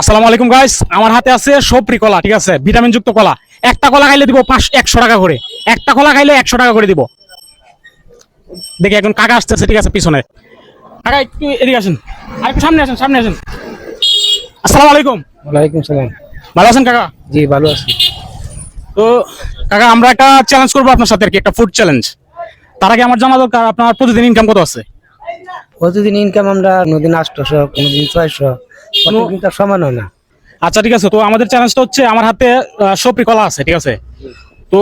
আসসালামু আলাইকুম গাইস আমার হাতে আছে সপরি কলা ঠিক আছে? ভিটামিন যুক্ত কলা। একটা কলা খাইলে দিব পাঁচ একশো টাকা করে। একটা কলা খাইলে একশো টাকা করে দিব। দেখি এখন কাকা আসতেছে ঠিক আছে পিছনে। কাকা একটু এদিকে আসেন। আর একটু সামনে আসেন সামনে আসেন। আসসালামু আলাইকুম। ওয়ালাইকুম সালাম। ভালো আছেন কাকা? জি ভালো আছি। তো কাকা আমরা একটা চ্যালেঞ্জ করব আপনার সাথে আর কি একটা ফুড চ্যালেঞ্জ তার আগে আমার জানা দরকার আপনার প্রতিদিন ইনকাম কত আছে? প্রতিদিন ইনকাম আমরা কোনোদিন আটশোশো কোনোদিন ছয়শো তার সমান হয় না। আচ্ছা ঠিক আছে। তো আমাদের চ্যালেঞ্জটা হচ্ছে আমার হাতে সপরি কলা আছে ঠিক আছে? তো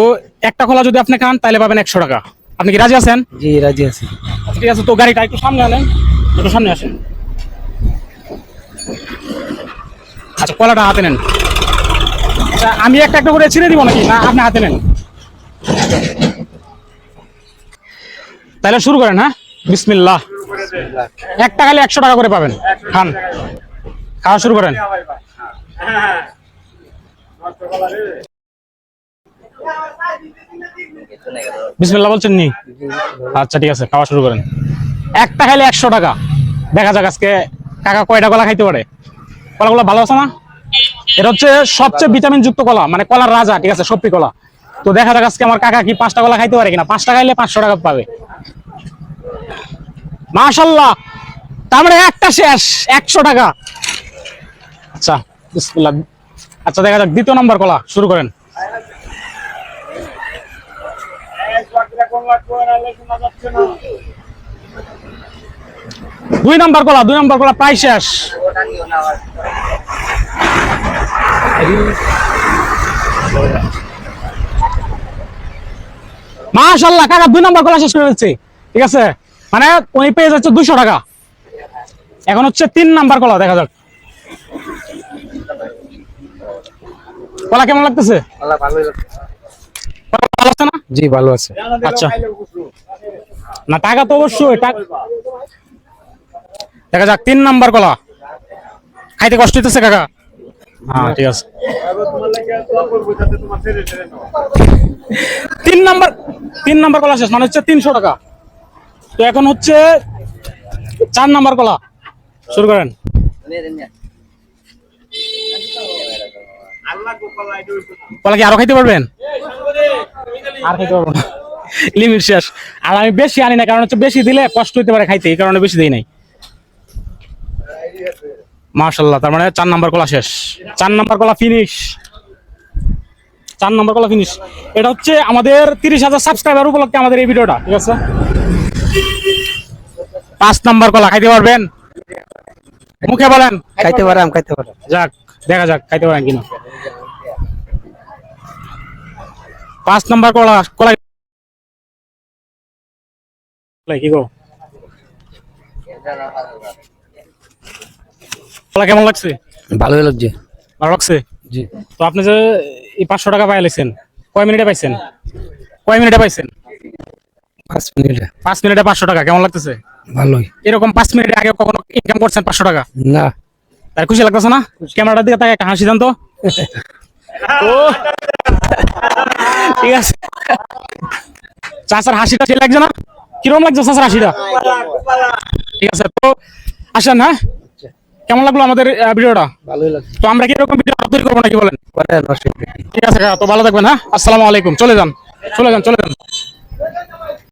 একটা কলা যদি আপনি খান তাহলে পাবেন একশো টাকা। আপনি কি রাজি আছেন? জি রাজি আছি। আচ্ছা ঠিক আছে। তো গাড়িটা একটু সামনে আনেন। একটু সামনে আসেন। আচ্ছা কলাটা হাতে নেন। আচ্ছা আমি একটা একটা করে ছিঁড়ে দিব নাকি? না আপনি হাতে নেন। তাহলে শুরু করেন হ্যাঁ? বিসমিল্লাহ। একটা খালি একশো টাকা করে পাবেন। খান। খাওয়া শুরু করেন। বিসমিল্লাহ বলছেন নি? আচ্ছা ঠিক আছে, খাওয়া শুরু করেন। একটা খাইলে একশো টাকা। দেখা যাক আজকে কাকা কয়টা কলা খাইতে পারে। কলাগুলো ভালো আছে না? এটা হচ্ছে সবচেয়ে ভিটামিন যুক্ত কলা মানে কলার রাজা, ঠিক আছে সত্যি কলা। তো দেখা যাক আজকে আমার কাকা কি পাঁচটা কলা খাইতে পারে কিনা। পাঁচটা খাইলে পাঁচশো টাকা পাবে। মাশাল্লাহ তার মানে একটা শেষ, একশো টাকা। আচ্ছা বিসমিল্লাহ। আচ্ছা দেখা যাক, দ্বিতীয় নম্বর কলা, শুরু করেন। দুই নম্বর কলা, দুই নম্বর কলা প্রায় শেষ। মাশাল্লাহ কাকা, দুই নম্বর কলা শেষ করে দিচ্ছে। ঠিক আছে? মানে উনি পেয়ে যাচ্ছে দুশো টাকা। এখন হচ্ছে তিন নাম্বার কলা, দেখা যাক। কলা কেমন লাগতেছে? কলা ভালো আছে না? জি ভালো আছে। আচ্ছা। না টাকা তো অবশ্যই দেখা যাক তিন নাম্বার কলা। খাইতে কষ্ট হইতেছে কাকা? হ্যাঁ ঠিক আছে। তিন নাম্বার তিন নাম্বার কলা শেষ মানে হচ্ছে তিনশো টাকা। তো এখন হচ্ছে চার নাম্বার কলা। শুরু করেন। কলা কি আরও খাইতে পারবেন? আর খাইতে পারব না। লিমিট শেষ। আর আমি বেশি আনি না কারণ হচ্ছে বেশি দিলে কষ্ট হইতে পারে খাইতে এই কারণে বেশি দিই নাই। মার্শাল্লাহ তার মানে চার নাম্বার কলা শেষ। চার নাম্বার কলা ফিনিশ চার নাম্বার কলা ফিনিশ এটা হচ্ছে আমাদের তিরিশ হাজার সাবস্ক্রাইবার উপলক্ষে আমাদের এই ভিডিওটা ঠিক আছে? পাঁচ নাম্বার কলা খাইতে পারবেন? মুখে বলেন। খাইতে পারাম খাইতে পারাম যাক। দেখা যাক খাইতে পারেন কিনা। পাঁচ নাম্বার কলা কলা কি? গো? কলা কেমন লাগছে? ভালোই লাগছে। ভালো লাগছে? জি। তো আপনি যে এই পাঁচশো টাকা পাইলেছেন কয় মিনিটে পাইছেন? কয় মিনিটে পাইছেন? পাঁচ মিনিটে। পাঁচ মিনিটে পাঁচশো টাকা কেমন লাগতেছে? ভালোই। এরকম পাঁচ মিনিটে আগে কখনো ইনকাম করছেন পাঁচশো টাকা? না। তার খুশি লাগতেছে না? ক্যামেরাটা দিকে তাকে একটা হাসি দেন তো। ও ঠিক আছে। চাচার হাসিটা ঠিক লাগছে না? কীরকম লাগছে চাচার হাসিটা? ঠিক আছে তো আসেন হ্যাঁ? কেমন লাগল আমাদের ভিডিওটা? তো আমরা কি এরকম ভিডিও তৈরি করব নাকি বলেন। ঠিক আছে তো ভালো থাকবেন হ্যাঁ? আসসালামু আলাইকুম। চলে যান চলে যান চলে যান।